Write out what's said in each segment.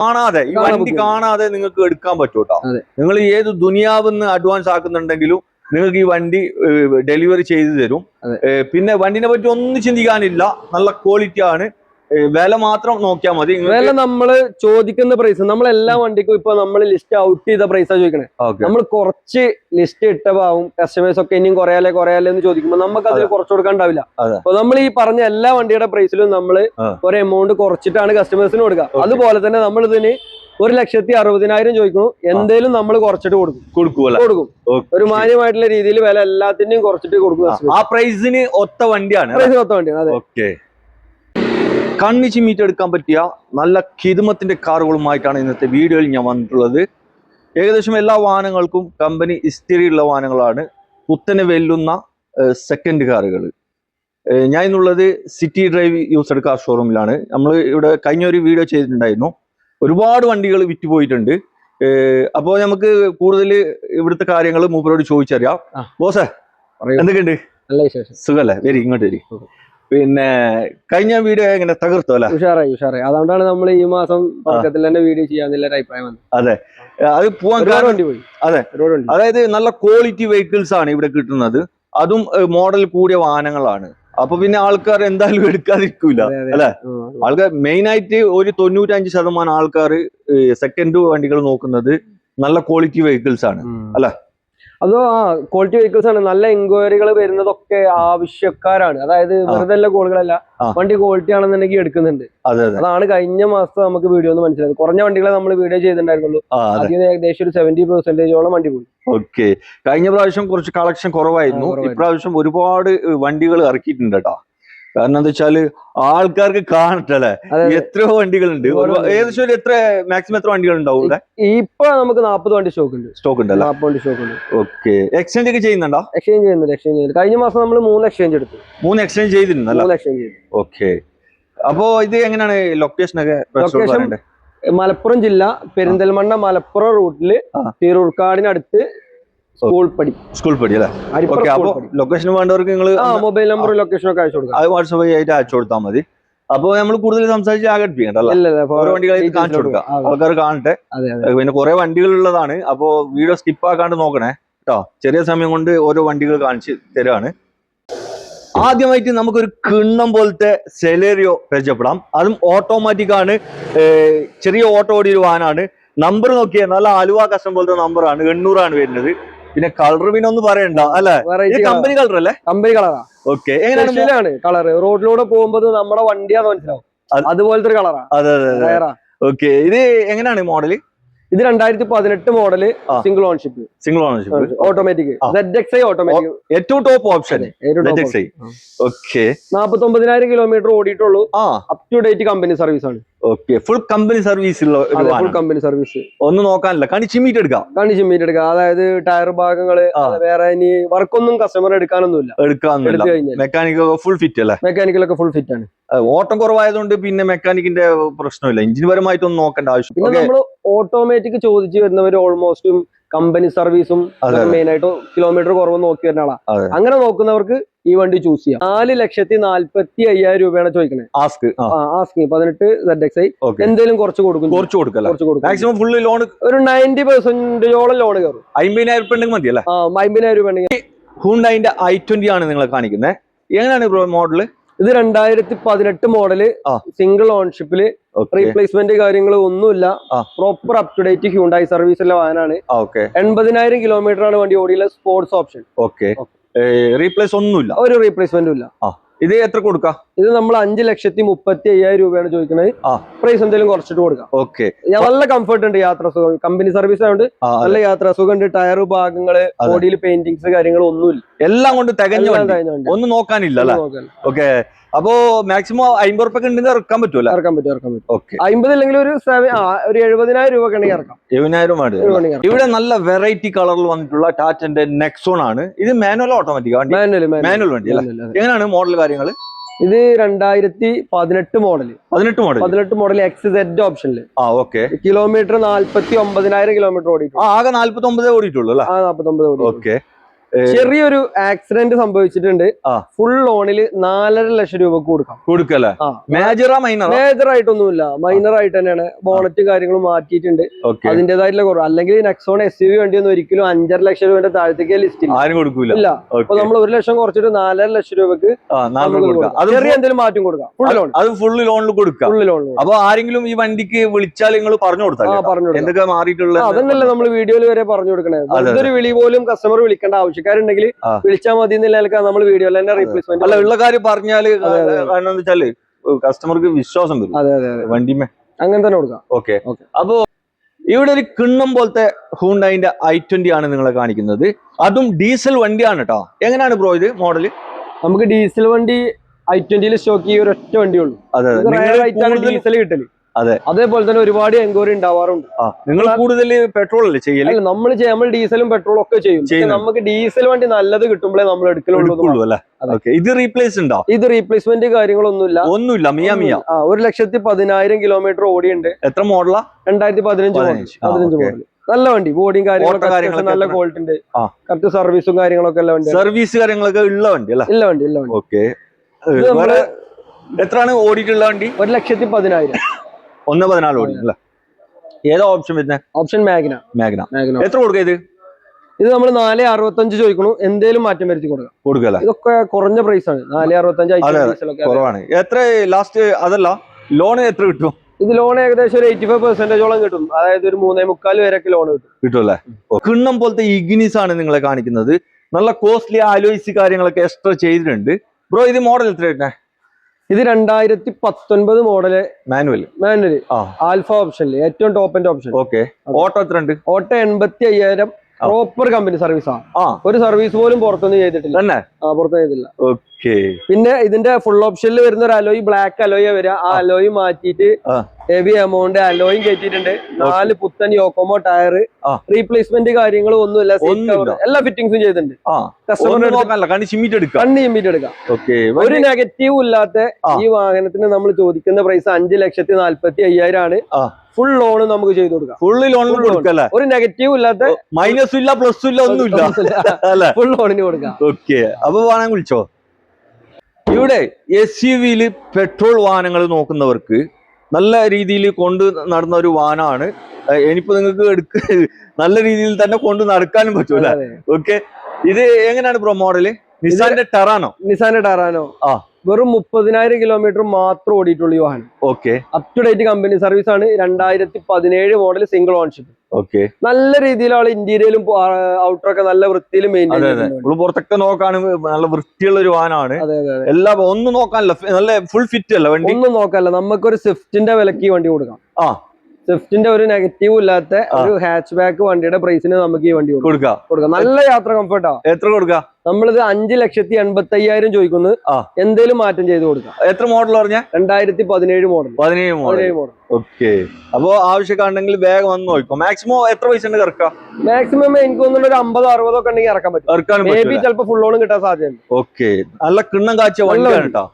കാണാതെ ഈ വണ്ടി കാണാതെ നിങ്ങൾക്ക് എടുക്കാൻ പറ്റൂട്ടോ? കേട്ടോ. നിങ്ങൾ ഏത് ദുനിയാവെന്ന് അഡ്വാൻസ് ആക്കുന്നുണ്ടെങ്കിലും നിങ്ങൾക്ക് ഈ വണ്ടി ഡെലിവറി ചെയ്തു തരും. പിന്നെ വണ്ടിനെ പറ്റി ഒന്നും ചിന്തിക്കാനില്ല. നല്ല ക്വാളിറ്റി ആണ്. വില മാത്രം നോക്കിയാൽ മതി. വില നമ്മൾ ചോദിക്കുന്ന പ്രൈസ് നമ്മൾ എല്ലാ വണ്ടിക്കും ഇപ്പൊ നമ്മൾ ലിസ്റ്റ് ഔട്ട് ചെയ്ത പ്രൈസാ ചോദിക്കണേ. നമ്മൾ കുറച്ച് ലിസ്റ്റ് ഇട്ടപാവും കസ്റ്റമേഴ്സ് ഒക്കെ ഇനിയും കുറയാലേ കുറയാലേ എന്ന് ചോദിക്കുമ്പോൾ നമുക്ക് അതിൽ കുറച്ച് കൊടുക്കാണ്ടാവില്ല. അപ്പൊ നമ്മൾ ഈ പറഞ്ഞ എല്ലാ വണ്ടിയുടെ പ്രൈസിലും നമ്മൾ ആ. ഒരു എമൗണ്ട് കുറച്ചിട്ടാണ് കസ്റ്റമേഴ്സിന് കൊടുക്കുക. അതുപോലെ തന്നെ നമ്മൾ ഇതിന് ഒരു ലക്ഷത്തി അറുപതിനായിരം ചോദിക്കുന്നു. എന്തേലും നമ്മൾ കുറച്ചിട്ട് കൊടുക്കും. കൊടുക്കും കൊടുക്കും. ഒരു മാന്യമായിട്ടുള്ള രീതിയിൽ വില എല്ലാത്തിന്റെയും കുറച്ചിട്ട് കൊടുക്കും ആ. പ്രൈസിന് ഒത്ത വണ്ടിയാണ് പ്രൈസിന് ഒത്ത വണ്ടിയാണ് അതെ. ഓക്കെ. കണ്ണി മീറ്റ് എടുക്കാൻ പറ്റിയ നല്ല കിതുമത്തിന്റെ കാറുകളുമായിട്ടാണ് ഇന്നത്തെ വീഡിയോയിൽ ഞാൻ വന്നിട്ടുള്ളത്. ഏകദേശം എല്ലാ വാഹനങ്ങൾക്കും കമ്പനി ഇസ്തിരിയുള്ള വാഹനങ്ങളാണ്. കുത്തനെ വെല്ലുന്ന സെക്കൻഡ് കാറുകൾ ഞാൻ ഇന്നുള്ളത് സിറ്റി ഡ്രൈവ് യൂസ്ഡ് കാർ ഷോറൂമിലാണ് നമ്മൾ ഇവിടെ കഴിഞ്ഞ ഒരു വീഡിയോ ചെയ്തിട്ടുണ്ടായിരുന്നു. ഒരുപാട് വണ്ടികൾ വിറ്റുപോയിട്ടുണ്ട് അപ്പോൾ നമുക്ക് കൂടുതൽ ഇവിടുത്തെ കാര്യങ്ങൾ മൂപ്പരോട് ചോദിച്ചറിയാം. ബോസേ. എന്തൊക്കെയുണ്ട്? സുഖല്ലേ? വരി ഇങ്ങോട്ട് വരി. പിന്നെ കഴിഞ്ഞ വീഡിയോ എങ്ങനെ തകർത്തോല അല്ലെ? ഉഷാറായി ഉഷാറായി. അതുകൊണ്ടാണ് നമ്മൾ ഈ മാസം തന്നെ വീഡിയോ ചെയ്യാന്നുള്ള അഭിപ്രായം വന്നത്. അതെ. അത് പോവാൻ കാരണം വണ്ടി പോയി. അതെ. അതായത് നല്ല ക്വാളിറ്റി വെഹിക്കിൾസ് ആണ് ഇവിടെ കിട്ടുന്നത്. അതും മോഡൽ കൂടിയ വാഹനങ്ങളാണ്. അപ്പൊ പിന്നെ ആൾക്കാർ എന്തായാലും എടുക്കാതിരിക്കൂല. അല്ലെ? ആൾക്കാർ മെയിൻ ആയിട്ട് ഒരു തൊണ്ണൂറ്റഞ്ച് ശതമാനം ആൾക്കാർ സെക്കൻഡ് വണ്ടികൾ നോക്കുന്നത് നല്ല ക്വാളിറ്റി വെഹിക്കിൾസ് ആണ്. അല്ല? അതോ ആ ക്വാളിറ്റി വെഹിക്കിൾസ് ആണ് നല്ല എൻക്വയറികൾ വരുന്നതൊക്കെ ആവശ്യക്കാരാണ്. അതായത് വെറുതെ കോളുകളല്ല വണ്ടി ക്വാളിറ്റി ആണെന്നുണ്ടെങ്കിൽ എടുക്കുന്നുണ്ട്. അതെ അതെ. അതാണ് കഴിഞ്ഞ മാസം നമുക്ക് വീഡിയോ ഒന്ന് മനസ്സിലായത്. കുറഞ്ഞ വണ്ടികളെ നമ്മൾ വീഡിയോ ചെയ്തിട്ടുണ്ടായിരുന്നുള്ളൂ. അതിന് ഏകദേശം ഒരു സെവന്റി പെർസെന്റേജോളം വണ്ടി പോയി. ഓക്കെ കഴിഞ്ഞ പ്രാവശ്യം കുറച്ച് കളക്ഷൻ കുറവായിരുന്നു. ഇപ്രാവശ്യം ഒരുപാട് വണ്ടികൾ ഇറക്കിയിട്ടുണ്ട് കേട്ടോ. കാരണം എന്താ വെച്ചാൽ ആൾക്കാർക്ക് കാണട്ടല്ലേ. എത്രയോ വണ്ടികളുണ്ട്. ഏകദേശം എത്ര മാക്സിമം എത്ര വണ്ടികൾ ഉണ്ടാവും ഇവിടെ? ഇപ്പൊ നമുക്ക് നാപ്പത് വണ്ടി സ്റ്റോക്ക് ഉണ്ട്. സ്റ്റോക്ക് ഉണ്ട് നാപ്പത് വണ്ടി സ്റ്റോക്ക് ഉണ്ട്. ഓക്കെ എക്സ്ചേഞ്ച് ഒക്കെ ചെയ്യുന്നുണ്ടോ? എക്സ്ചേഞ്ച് ചെയ്യുന്നുണ്ട് എക്സ്ചേഞ്ച് ചെയ്യുന്നുണ്ട്. കഴിഞ്ഞ മാസം നമ്മൾ മൂന്ന് എക്സ്ചേഞ്ച് എടുത്തു. മൂന്ന് എക്സ്ചേഞ്ച് ചെയ്തിരുന്നല്ലോ? എക്സ്ചേഞ്ച് ചെയ്തു. ഓക്കെ അപ്പോ ഇത് എങ്ങനെയാണ് ലൊക്കേഷൻ ഒക്കെ ലൊക്കേഷൻ മലപ്പുറം ജില്ല പെരിന്തൽമണ്ണ മലപ്പുറം റൂട്ടിൽ. തിരൂർക്കാടിനടുത്ത് സ്കൂൾ പടി സ്കൂൾ പടി അല്ലേ? ഓക്കെ സ്കൂൾ ലൊക്കേഷൻ വേണ്ടവർക്ക് നിങ്ങൾ മൊബൈൽ നമ്പറും ലൊക്കേഷനും ഒക്കെ അയച്ചു കൊടുക്കാം അത് വാട്സപ്പ് ആയിട്ട് അയച്ചു കൊടുത്താൽ മതി. അപ്പൊ നമ്മൾ കൂടുതൽ സംസാരിച്ച് ആകട്ടിപ്പിക്കണ്ടല്ലോ ഓരോ വണ്ടികളെ കാണിച്ചു കൊടുക്കാം. ആൾക്കാർ കാണട്ടെ. പിന്നെ കുറെ വണ്ടികൾ ഉള്ളതാണ് അപ്പോ വീഡിയോ സ്കിപ്പ് ആക്കാണ്ട് നോക്കണേ. കേട്ടോ ചെറിയ സമയം കൊണ്ട് ഓരോ വണ്ടികൾ കാണിച്ച് തരാണ്. ആദ്യമായിട്ട് നമുക്കൊരു കിണ്ണം പോലത്തെ സെലേറിയോ പരിചയപ്പെടാം. അതും ഓട്ടോമാറ്റിക് ആണ്. ചെറിയ ഓട്ടോ ഓടിയ ഒരു വാഹനമാണ് നമ്പർ നോക്കിയാൽ നല്ല ആലുവ കസ്റ്റം പോലത്തെ നമ്പറാണ് എണ്ണൂറാണ് വരുന്നത്. പിന്നെ കളർ പിന്നെ ഒന്നും പറയണ്ട അല്ലെ? കമ്പനി കളർ അല്ലേ? കമ്പനി കളറാ ഓക്കെ എങ്ങനെയാണ് കളർ റോഡിലൂടെ പോകുമ്പോൾ നമ്മുടെ വണ്ടിയാന്ന് മനസ്സിലാവും. അതുപോലത്തെ ഒരു കളറാ അതെ അതെ ഓക്കെ ഇത് എങ്ങനെയാണ് മോഡൽ ഇത് രണ്ടായിരത്തി പതിനെട്ട് model single ownership single ownership automatic automatic ഏറ്റവും ടോപ്പ് ഓപ്ഷൻ ഓക്കെ നാപ്പത്തി ഒമ്പതിനായിരം kilometre ഓടിയിട്ടുള്ളൂ. Up to date company service ആണ്. ഓക്കെ ഫുൾ കമ്പനി സർവീസ് ഉള്ള ഫുൾ കമ്പനി സർവീസ് ഒന്നും നോക്കാനില്ല. കണി ചിമ്മിട്ട് എടുക്കാം. കണി ചിമ്മീറ്റ് എടുക്കാം. അതായത് ടയർ ഭാഗങ്ങൾ വേറെ ഇനി വർക്കൊന്നും കസ്റ്റമർ എടുക്കാനൊന്നുമില്ല. എടുത്തു കഴിഞ്ഞാൽ ഫുൾ ഫിറ്റ് അല്ലേ? മെക്കാനിക്കലൊക്കെ ഫുൾ ഫിറ്റ് ആണ്. ഓട്ടം കുറവായതുകൊണ്ട് പിന്നെ മെക്കാനിക്കിന്റെ പ്രശ്നമില്ല. എഞ്ചിൻ പരമായിട്ടൊന്നും നോക്കേണ്ട ആവശ്യം പിന്നെ നമ്മൾ ഓട്ടോമാറ്റിക് ചോദിച്ചു വരുന്നവർ ഓൾമോസ്റ്റും കമ്പനി സർവീസും. മെയിൻ ആയിട്ട് കിലോമീറ്റർ കുറവ് നോക്കി വരുന്ന ആളാ. അങ്ങനെ നോക്കുന്നവർക്ക് ഈ വണ്ടി ചൂസ് ചെയ്യാം. നാല് ലക്ഷത്തി നാല്പത്തി അയ്യായിരം രൂപയാണ് ചോദിക്കണേ. ആസ്ക് ആസ്ക് പതിനെട്ട് സെഡ് എക്സ് ഐ എന്തെങ്കിലും കുറച്ച് കൊടുക്കും. കുറച്ച് കൊടുക്കും. മാക്സിമം ഫുള്ള് ലോൺ ഒരു നയന്റി പെർസെന്റേജോളം ലോൺ കയറും. അമ്പതിനായിരം രൂപ ഉണ്ടെങ്കിൽ മതിയല്ലേ? അമ്പതിനായിരം രൂപ ഉണ്ടെങ്കിൽ. ഹുണ്ടായിന്റെ ഐ ട്വന്റി ആണ് നിങ്ങളെ കാണിക്കുന്നത്. എങ്ങനെയാണ് മോഡൽ ഇത് രണ്ടായിരത്തി പതിനെട്ട് മോഡൽ സിംഗിൾ ഓൺഷിപ്പിൽ റീപ്ലേസ്മെന്റ് കാര്യങ്ങൾ ഒന്നുമില്ല. Proper up to date Hyundai സർവീസുള്ള വാഹനമാണ് ഓക്കെ എൺപതിനായിരം കിലോമീറ്റർ ആണ് വണ്ടി ഓടിയുള്ള സ്പോർട്സ് ഓപ്ഷൻ ഓക്കെ റീപ്ലേസ് ഒന്നുമില്ല? ഒരു റീപ്ലേസ്മെന്റും ഇല്ല. ഇത് എത്ര കൊടുക്കാം? ഇത് നമ്മൾ അഞ്ച് ലക്ഷത്തി മുപ്പത്തി അയ്യായിരം രൂപയാണ് ചോദിക്കുന്നത്. പ്രൈസ് എന്തെങ്കിലും കുറച്ചിട്ട് കൊടുക്കാം. ഓക്കെ നല്ല കംഫർട്ട് ഉണ്ട് യാത്ര സുഖം. കമ്പനി സർവീസ് ആയതുകൊണ്ട് നല്ല യാത്ര സുഖം ഉണ്ട്. ടയർ ഭാഗങ്ങൾ ബോഡിയിൽ പെയിന്റിങ്സ് കാര്യങ്ങൾ ഒന്നുമില്ല എല്ലാം കൊണ്ട് തികഞ്ഞ ഒന്നും നോക്കാനില്ല. ഓക്കെ അപ്പോ മാക്സിമം അമ്പത് റുപ്യ ഉണ്ടെങ്കിൽ ഇറക്കാൻ പറ്റൂല? ഇറക്കാൻ പറ്റും ഇറക്കാൻ പറ്റും. ഓക്കെ അമ്പത് അല്ലെങ്കിൽ ഒരു ഒരു എഴുപതിനായിരം രൂപ ഉണ്ടെങ്കിൽ ഇറക്കാം. എഴുപതിനായിരം വേണ്ടി ഇവിടെ നല്ല വെറൈറ്റി കളറിൽ വന്നിട്ടുള്ള ടാറ്റന്റെ നെക്സോൺ ആണ്. ഇത് മാനുവൽ ഓട്ടോമാറ്റിക് വണ്ടി? മാനുവൽ വണ്ടി എങ്ങനെയാണ് മോഡൽ കാര്യങ്ങൾ? ഇത് രണ്ടായിരത്തി പതിനെട്ട് മോഡൽ പതിനെട്ട് മോഡൽ പതിനെട്ട് മോഡൽ എക്സ് സെഡ് ഓപ്ഷനിൽ ആ ഓക്കെ കിലോമീറ്റർ നാല്പത്തി ഒമ്പതിനായിരം കിലോമീറ്റർ ഓടിയിട്ടുള്ളൂ ആകെ നാല്പത്തി ഒമ്പതേ ഓടിയിട്ടുള്ളൂ അല്ലേ? ആ നാപ്പത്തി ഒമ്പത് ഓടി ഓക്കെ ചെറിയൊരു ആക്സിഡന്റ് സംഭവിച്ചിട്ടുണ്ട്. ഫുൾ ലോണിൽ നാലര ലക്ഷം രൂപ കൊടുക്കാം. കൊടുക്കല്ലേ? മേജറാ മൈനർ മേജർ ആയിട്ടൊന്നുമില്ല. മൈനർ ആയിട്ട് തന്നെയാണ്. ബോണറ്റ് കാര്യങ്ങളും മാറ്റിയിട്ടുണ്ട്. അതിന്റേതായിട്ടുള്ള കുറവ്. അല്ലെങ്കിൽ നെക്സോൺ എസ് യു വണ്ടി ഒന്നും ഒരിക്കലും അഞ്ചര ലക്ഷം രൂപയുടെ താഴത്തേക്ക് ലിസ്റ്റ് ആരും കൊടുക്കൂല. ഇല്ല. അപ്പൊ നമ്മൾ ഒരു ലക്ഷം കുറച്ചിട്ട് നാലര ലക്ഷം രൂപക്ക്. ചെറിയ എന്തെങ്കിലും മാറ്റം കൊടുക്കാം. ഫുൾ ലോൺ അത് ഫുൾ ലോണിൽ കൊടുക്കാം. ഫുൾ ലോണിൽ അപ്പൊ ആരെങ്കിലും ഈ വണ്ടിക്ക് വിളിച്ചാൽ നിങ്ങൾ പറഞ്ഞു കൊടുത്താൽ എന്തൊക്കെ മാറിയിട്ടുള്ള അതന്നല്ലേ നമ്മൾ വീഡിയോയിൽ വരെ പറഞ്ഞു കൊടുക്കണേ. അതൊരു വിളി പോലും കസ്റ്റമർ വിളിക്കേണ്ട ആവശ്യക്കാരുണ്ടെങ്കിൽ. വിളിച്ചാൽ മതി എന്നുള്ള നമ്മൾ വീഡിയോ തന്നെ റീപ്ലേസ്മെന്റ് അല്ല ഉള്ള കാര്യം പറഞ്ഞാൽ. കാരണം വെച്ചാൽ കസ്റ്റമർക്ക് വിശ്വാസം വരും. അതെ അതെ വണ്ടിമേ. അങ്ങനെ തന്നെ കൊടുക്കാം. ഓക്കെ. അപ്പോ ഇവിടെ ഒരു കിണ്ണം പോലത്തെ ഹൂണ്ടായിന്റെ ഐ ട്വന്റി ആണ് നിങ്ങളെ കാണിക്കുന്നത്. അതും ഡീസൽ വണ്ടിയാണ് കേട്ടോ എങ്ങനെയാണ് ബ്രോ ഇത് മോഡൽ നമുക്ക് ഡീസൽ വണ്ടി ഐ ട്വന്റിയിൽ സ്റ്റോക്ക് ഈ വണ്ടിയുള്ളൂ അതെ ഡീസൽ കിട്ടൽ. അതെ. അതേപോലെ തന്നെ ഒരുപാട് എൻക്വയറി ഉണ്ടാവാറുണ്ട്. നിങ്ങൾ കൂടുതൽ പെട്രോൾ അല്ലേ ചെയ്യൽ? നമ്മൾ നമ്മൾ നമ്മൾ ഡീസലും പെട്രോളും ഒക്കെ ചെയ്യും. നമുക്ക് ഡീസൽ വണ്ടി നല്ലത് കിട്ടുമ്പോഴേ നമ്മൾ എടുക്കലുള്ളൂ ഇത് റീപ്ലേസ് ഉണ്ടോ? ഇത് റീപ്ലേസ്മെന്റ് കാര്യങ്ങളൊന്നുമില്ല. ഒന്നുമില്ല. മിയ മിയ. ഒരു ലക്ഷത്തി പതിനായിരം കിലോമീറ്റർ ഓടിയുണ്ട്. എത്ര മോഡലാ രണ്ടായിരത്തി പതിനഞ്ച്. പതിനഞ്ച്. മോഡൽ നല്ല വണ്ടി. ബോഡിയും കാര്യങ്ങളൊക്കെ നല്ല ക്വാളിറ്റി ഉണ്ട്. കറക്റ്റ് സർവീസും കാര്യങ്ങളൊക്കെ ഉള്ള വണ്ടി സർവീസ് കാര്യങ്ങളൊക്കെ ഉള്ള വണ്ടി അല്ലേ? ഇല്ല വണ്ടി ഇല്ല വണ്ടി. ഓക്കെ. എത്രയാണ് ഓടിയിട്ടുള്ള വണ്ടി? ഒരു ലക്ഷത്തി പതിനായിരം. ഒന്ന് പതിനാല് ഓടി അല്ലേ? ഏതാ ഓപ്ഷൻ വരുന്നത് ഓപ്ഷൻ മാഗ്ന മാഗ്ന മാഗ്ന എത്ര കൊടുക്കുക ഇത്? ഇത് നമ്മൾ നാല് അറുപത്തഞ്ച് ചോദിക്കണു എന്തേലും മാറ്റം വരുത്തി കൊടുക്കാം. കൊടുക്കല്ലേ ഇതൊക്കെ കുറഞ്ഞ പ്രൈസ് ആണ്. നാല് അറുപത്തഞ്ച് കുറവാണ്. എത്ര ലാസ്റ്റ് അതല്ല ലോൺ എത്ര കിട്ടും? ഇത് ലോൺ ഏകദേശം ഒരു എയ്റ്റി ഫൈവ് പെർസെന്റേജോളം കിട്ടും. അതായത് ഒരു മൂന്നേ മുക്കാൽ വരെയൊക്കെ ലോൺ കിട്ടും. കിട്ടുമല്ലേ കിണ്ണം പോലത്തെ ഇഗ്നിസ് ആണ് നിങ്ങളെ കാണിക്കുന്നത്. നല്ല കോസ്റ്റ്ലി ആലോചിച്ച് കാര്യങ്ങളൊക്കെ എക്സ്ട്രാ ചെയ്തിട്ടുണ്ട്. ബ്രോ ഇത് മോഡൽ എത്ര വരുന്നത് ഇത് രണ്ടായിരത്തി പത്തൊൻപത് മോഡൽ മാനുവൽ മാനുവൽ ആൽഫ ഓപ്ഷനിൽ ഏറ്റവും ടോപ്പിന്റെ ഓപ്ഷൻ ഓക്കെ ഓട്ടോ എത്ര ഉണ്ട് ഓട്ടോ എൺപത്തി അയ്യായിരം പ്രോപ്പർ കമ്പനി സർവീസ് ആ. ഒരു സർവീസ് പോലും പുറത്തൊന്നും ചെയ്തിട്ടില്ല. പുറത്തൊന്നും ചെയ്തിട്ടില്ല. പിന്നെ ഇതിന്റെ ഫുൾ ഓപ്ഷനിൽ വരുന്ന ഒരു അലോയ് ബ്ലാക്ക് അലോയ വരിക. ആ അലോയ് മാറ്റിയിട്ട് ആ. ഹെവി എമൗണ്ട് അലോയും കയറ്റിയിട്ടുണ്ട് നാല് പുത്തൻ യോക്കോമോ ടയർ. റീപ്ലേസ്മെന്റ് കാര്യങ്ങളും ഒന്നുമില്ല എല്ലാ ഫിറ്റിംഗ്സും ചെയ്തിട്ടുണ്ട്. കസ്റ്റമർ കണ്ണി എടുക്കാം. ഒരു നെഗറ്റീവ് ഇല്ലാത്ത. ഈ വാഹനത്തിന് നമ്മൾ ചോദിക്കുന്ന പ്രൈസ് അഞ്ച് ലക്ഷത്തി നാല്പത്തി അയ്യായിരം ആണ്. ഫുൾ ലോൺ നമുക്ക് ചെയ്തു കൊടുക്കാം. Full loan Full loan. കൊടുക്കല്ലേ? ഒരു നെഗറ്റീവ് ഇല്ലാത്ത മൈനസും ഇല്ല പ്ലസും ഇല്ല ഒന്നും ഇല്ല. ഫുൾ ലോണിന് കൊടുക്കാം. ഓക്കെ അപ്പൊ വാഹനം വിളിച്ചോ ഇവിടെ എസ് യു വിയിൽ പെട്രോൾ വാഹനങ്ങൾ നോക്കുന്നവർക്ക് നല്ല രീതിയിൽ കൊണ്ട് നടന്ന ഒരു വാഹനമാണ്. ഇനിയിപ്പോ നിങ്ങൾക്ക് എടുക്ക നല്ല രീതിയിൽ തന്നെ കൊണ്ട് നടക്കാനും പറ്റൂല. ഓക്കെ. ഇത് എങ്ങനെയാണ് ബ്രോ മോഡൽ? നിസാന്റെ ടെറാനോ നിസാന്റെ ടറാനോ ആ. വെറും മുപ്പതിനായിരം കിലോമീറ്റർ മാത്രം ഓടിയിട്ടുള്ളൂ ഈ വാഹനം. Okay. Up to date company service ആണ്. രണ്ടായിരത്തി പതിനേഴ് മോഡൽ സിംഗിൾ ഓൺഷിപ്പ് ഓക്കെ. നല്ല അവൾ ഇന്റീരിയലും ഔട്ടറൊക്കെ നല്ല വൃത്തിയിൽ മെയിന്റൈൻ പുറത്തൊക്കെ നോക്കാൻ നല്ല വൃത്തിയുള്ള ഒരു വാനാണ്. എല്ലാ ഒന്നും നോക്കാനല്ല നല്ല ഫുൾ ഫിറ്റ് അല്ല വണ്ടി. ഒന്നും നോക്കല്ല നമുക്കൊരു സ്വിഫ്റ്റിന്റെ വിലക്ക് വണ്ടി കൊടുക്കാം. ആ. സ്വിഫ്റ്റിന്റെ ഒരു നെഗറ്റീവ് ഇല്ലാത്ത ഒരു ഹാച്ച് ബാക്ക് വണ്ടിയുടെ പ്രൈസിന് നമുക്ക് ഈ വണ്ടി കൊടുക്കാം. കൊടുക്കാം. നല്ല യാത്ര കംഫർട്ടാ എത്ര കൊടുക്ക? നമ്മളിത് അഞ്ച് ലക്ഷത്തി എൺപത്തി അയ്യായിരം ചോദിക്കുന്നത് ആ. എന്തേലും മാറ്റം ചെയ്ത് കൊടുക്കാം. എത്ര മോഡൽ പറഞ്ഞ? രണ്ടായിരത്തി പതിനേഴ് മോഡൽ പതിനേഴ് മോഡൽ മോഡൽ ഓക്കെ അപ്പൊ ആവശ്യക്കാണെങ്കിൽ വേഗം വന്ന് നോക്കോ മാക്സിമം എത്ര പൈസ ഉണ്ട് ഇറക്കാം? മാക്സിമം എനിക്ക് തോന്നുന്നു ഒരു അമ്പതോ അറുപതോ ഒക്കെ ഉണ്ടെങ്കിൽ ഇറക്കാൻ പറ്റും. മേ ബി ഫുൾ ഓണും കിട്ടാൻ സാധ്യതയുണ്ട്. ഓക്കെ നല്ല കിണ്ണം കാച്ച വണ്ടിയാണ്. കേട്ടോ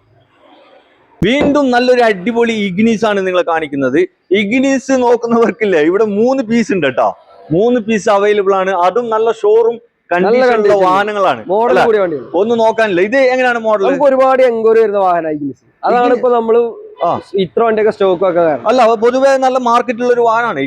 വീണ്ടും നല്ലൊരു അടിപൊളി ഇഗ്നീസ് ആണ് നിങ്ങൾ കാണിക്കുന്നത്. ഇഗ്നീസ് നോക്കുന്നവർക്കില്ലേ ഇവിടെ മൂന്ന് പീസ് ഉണ്ട് കേട്ടോ മൂന്ന് പീസ് അവൈലബിൾ ആണ്. അതും നല്ല ഷോറും കണ്ടീഷനുള്ള. വാഹനങ്ങളാണ്. മോഡൽ കൂടിയ വണ്ടി ഒന്ന് നോക്കാനില്ല. ഇത് എങ്ങനെയാണ് മോഡൽ നമുക്ക് ഒരുപാട് എൻക്വയറി വരുന്ന വാഹനമായി അതാണ് ഇപ്പൊ നമ്മൾ. ഇത്ര വണ്ടിയൊക്കെ സ്റ്റോക്ക് ഒക്കെ അല്ല പൊതുവേ നല്ല മാർക്കറ്റുള്ള ഒരു വാഹനമാണ്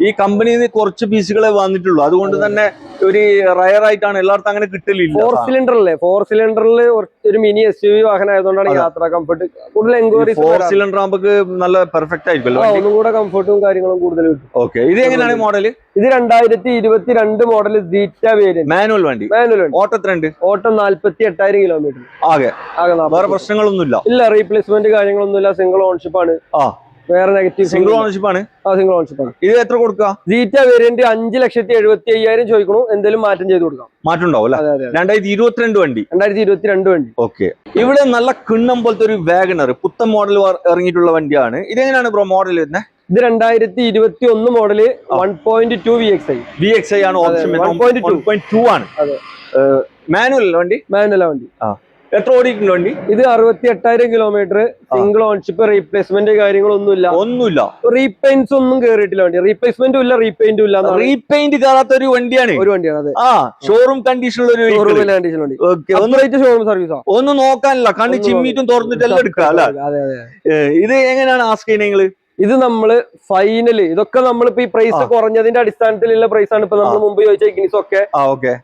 ഈ കമ്പനിയിൽ നിന്ന് കുറച്ച് പീസുകളെ വന്നിട്ടുള്ളൂ. അതുകൊണ്ട് തന്നെ ഒരു റയർ ആയിട്ടാണ്. എല്ലായിടത്തും അങ്ങനെ കിട്ടലില്ല. ഫോർ സിലിണ്ടർ അല്ലേ ഫോർ സിലിണ്ടറിൽ ഒരു മിനി എസ് യു വി വാഹനം ആയതുകൊണ്ടാണ് യാത്ര കംഫർട്ട് കൂടുതൽ എൻക്വയറി ഫോർ സിലിണ്ടർ ആകുമ്പോൾ നല്ല പെർഫെക്റ്റ് ആയിരിക്കുമല്ലോ. ഒന്നും കൂടെ കംഫർട്ടും കാര്യങ്ങളും കൂടുതൽ കിട്ടും. ഓക്കെ ഇത് എങ്ങനെയാണ് മോഡൽ ഇത് രണ്ടായിരത്തി ഇരുപത്തി രണ്ട് മോഡൽ സീറ്റ വേരിയന്റ് മാനുവൽ വണ്ടി. മാനുവൽ വണ്ടി. ഓട്ടോ എത്ര ഓട്ടോ നാല്പത്തി എട്ടായിരം കിലോമീറ്റർ ആകെ. ആകെ വേറെ പ്രശ്നങ്ങളൊന്നുമില്ല. ഇല്ല റീപ്ലേസ്മെന്റ് കാര്യങ്ങളൊന്നുമില്ല. സിംഗിൾ ഓൺഷിപ്പ് ആണ്. ആ. വേറെ നെഗറ്റീവ് സിംഗിൾ ഓണർഷിപ്പ് ആണ്. ആ സിംഗിൾ ഓണർഷിപ്പ് ആണ്. ഇത് എത്ര കൊടുക്കുക ജീറ്റ വേരിയന്റ് അഞ്ച് ലക്ഷത്തി എഴുപത്തി അയ്യായിരം ചോദിക്കണു. എന്തെങ്കിലും മാറ്റം ചെയ്ത് കൊടുക്കാം. മാറ്റം ഉണ്ടാവും. രണ്ടായിരത്തി ഇരുപത്തിരണ്ട് വണ്ടി. രണ്ടായിരത്തി ഇരുപത്തി രണ്ട് വണ്ടി. ഓക്കെ ഇവിടെ നല്ല കിണ്ണം പോലത്തെ ഒരു വാഗണർ പുത്തൻ മോഡൽ ഇറങ്ങിയിട്ടുള്ള വണ്ടിയാണ്. ഇതെങ്ങനെയാണ് ബ്രോ മോഡൽ വരുന്നത് ഇത് രണ്ടായിരത്തി ഇരുപത്തി ഒന്ന് model. One point two V X I V X I ആണ് ഓപ്ഷൻ 1.2. വൺ ആണ്. അതെ. മാനുവൽ വണ്ടി? മാനുവല വണ്ടി. എത്ര ഓടിയിട്ടുണ്ട് വണ്ടി? ഇത് അറുപത്തി എട്ടായിരം കിലോമീറ്റർ സിംഗിൾ ഓൺഷിപ്പ് റീപ്ലേസ്മെന്റ് കാര്യങ്ങളൊന്നുമില്ല. ഒന്നുമില്ല. റീപെയിന്റ്സ് ഒന്നും കേറിയിട്ടില്ല വണ്ടി. റീപ്ലേസ്മെന്റും ഇല്ല റീപെയിന്റും ഇല്ല റീപെയിന്റ് കയറാത്ത ഒരു വണ്ടിയാണ്. ഒരു വണ്ടിയാണ് അതെ. ആ ഷോറൂം കണ്ടീഷനുള്ള ഒരു ഷോറൂം കണ്ടീഷൻ വണ്ടി ഒന്ന് റേറ്റ് ഷോറൂം സർവീസാ ഒന്നും നോക്കാനില്ല. കണ്ണ് ചിമ്മിറ്റും തുറന്നിട്ട് എല്ലാം എടുക്കാം അല്ല? അതെ അതെ. ഇത് എങ്ങനെയാണ് ആസ്ക് ചെയ്യുന്നത് ഇത് നമ്മൾ ഫൈനൽ ഇതൊക്കെ നമ്മളിപ്പോ ഈ പ്രൈസ് കുറഞ്ഞതിന്റെ അടിസ്ഥാനത്തിലുള്ള പ്രൈസ് ആണ് ഇപ്പൊ നമ്മൾ മുമ്പ് ചോദിച്ച ഇഗ്നിസ് ഒക്കെ.